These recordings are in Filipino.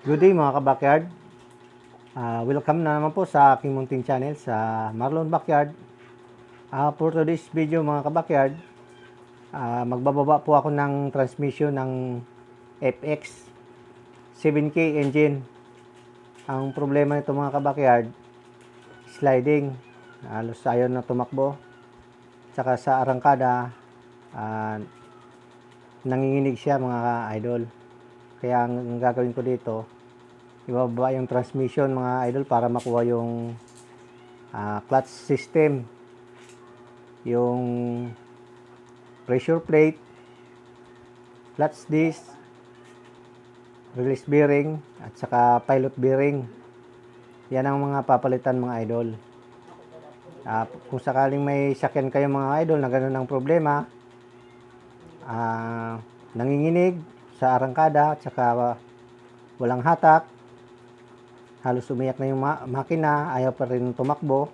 Good day mga kabakyard. Ah, welcome na naman po sa aking munting channel sa Marlon Backyard. Ah, for today's video mga kabakyard, ah, magbababa po ako ng transmission ng FX 7K engine. Ang problema nito mga kabakyard, sliding. Halos ayaw na tumakbo. Tsaka sa arangkada, ah, nanginginig siya mga idol. Kaya ang, ang gagawin ko dito, ibababa yung transmission mga idol para makuha yung ah, clutch system, yung pressure plate, clutch disc, release bearing, at saka pilot bearing. Yan ang mga papalitan mga idol. Ah, kung sakaling may sakyan kayo mga idol na ganun ang problema, ah, nanginginig sa arangkada at saka walang hatak. Halos umiyak na yung ma- makina ayaw pa rin tumakbo.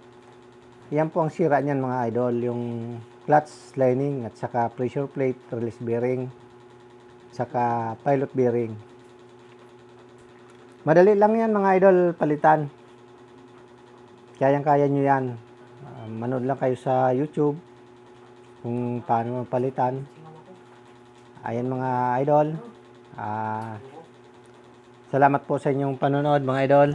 Yan po ang sira niyan mga idol yung clutch lining at saka pressure plate release bearing saka pilot bearing. Madali lang yan mga idol palitan. Kayang kaya nyo yan. Ah, manood lang kayo sa youtube kung paano palitan. Ayan mga idol. Ah, salamat po sa inyong panonood mga idol.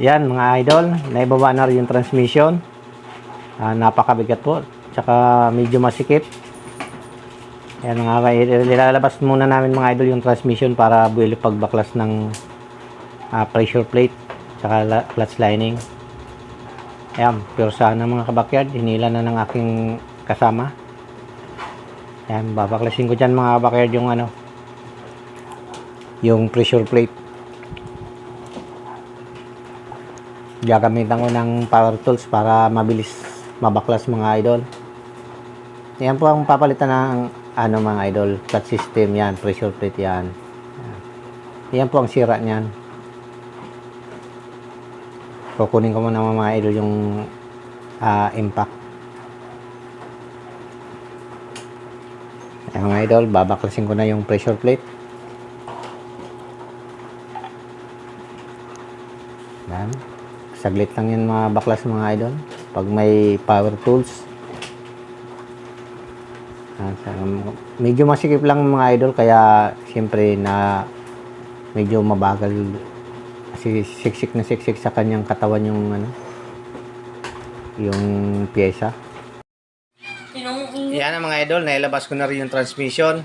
Yan mga idol, naibaba na rin yung transmission. Ah, napakabigat po. Tsaka medyo masikip. Yan mga idol, nilalabas muna namin mga idol yung transmission para buwili pagbaklas ng ah, pressure plate tsaka clutch lining. Ayan, pero sana mga kabakyard, hinila na ng aking kasama. Ayan, babaklasin ko dyan mga kabakyard yung ano, yung pressure plate. Gagamitan ko ng power tools para mabilis mabaklas mga idol. Yan po ang papalitan ng ano mga idol, clutch system yan, pressure plate yan. Yan, po ang sira niyan. Kukunin ko muna mga idol yung ah, impact. Yan mga idol, babaklasin ko na yung pressure plate. Yan. Saglit lang yan mga baklas mga idol. Pag may power tools. Sa- medyo masikip lang mga idol kaya siyempre na medyo mabagal kasi siksik na siksik sa kanyang katawan yung ano yung pyesa. Yan ang mga idol, nailabas ko na rin yung transmission.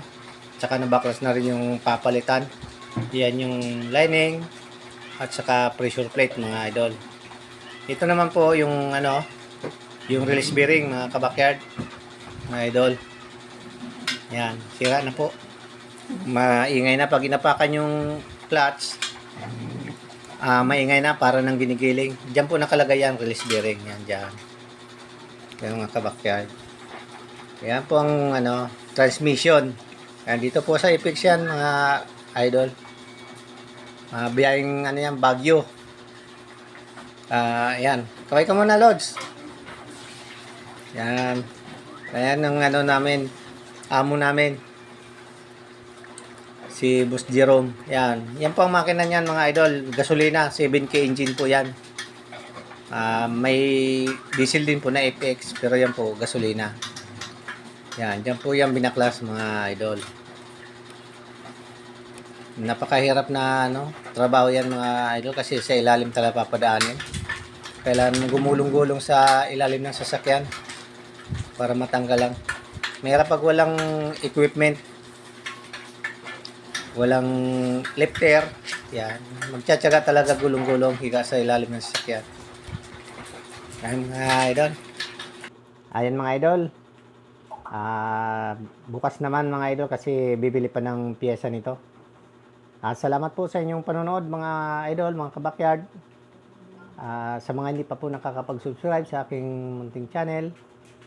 Tsaka nabaklas na rin yung papalitan. Yan yung lining at saka pressure plate mga idol. Ito naman po yung ano, yung release bearing mga kabakyard, mga idol. Yan, sira na po. Maingay na pag inapakan yung clutch. Ah, maingay na para nang ginigiling. Diyan po nakalagay yan, release bearing. Yan, diyan. Yan mga kabakyard. Yan po ang ano, transmission. Yan, dito po sa Apex yan, mga idol. Uh, biyayang ano yan, Baguio. Ah, yan. Kaway ka muna, Lods. Yan. Ayan ang ano namin, amo namin. Si Boss Jerome. Yan. Yan po ang makina niyan, mga idol. Gasolina, 7K engine po yan. Ah, may diesel din po na FX, pero yan po, gasolina. Yan, dyan po yung binaklas mga idol. Napakahirap na ano, trabaho yan mga idol kasi sa ilalim talaga papadaanin. Kailangan gumulong-gulong sa ilalim ng sasakyan para matanggal lang. Mahirap pag walang equipment. Walang lifter. Yan. Magtsatsaga talaga gulong-gulong higa sa ilalim ng sasakyan. Yan mga idol. Ayan mga idol. Ah, bukas naman mga idol kasi bibili pa ng piyesa nito. Ah, salamat po sa inyong panonood mga idol, mga kabakyard. Ah, sa mga hindi pa po nakakapag-subscribe sa aking munting channel,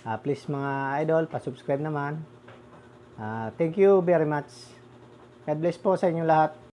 ah, please mga idol, pa-subscribe naman. Ah, thank you very much. God bless po sa inyong lahat.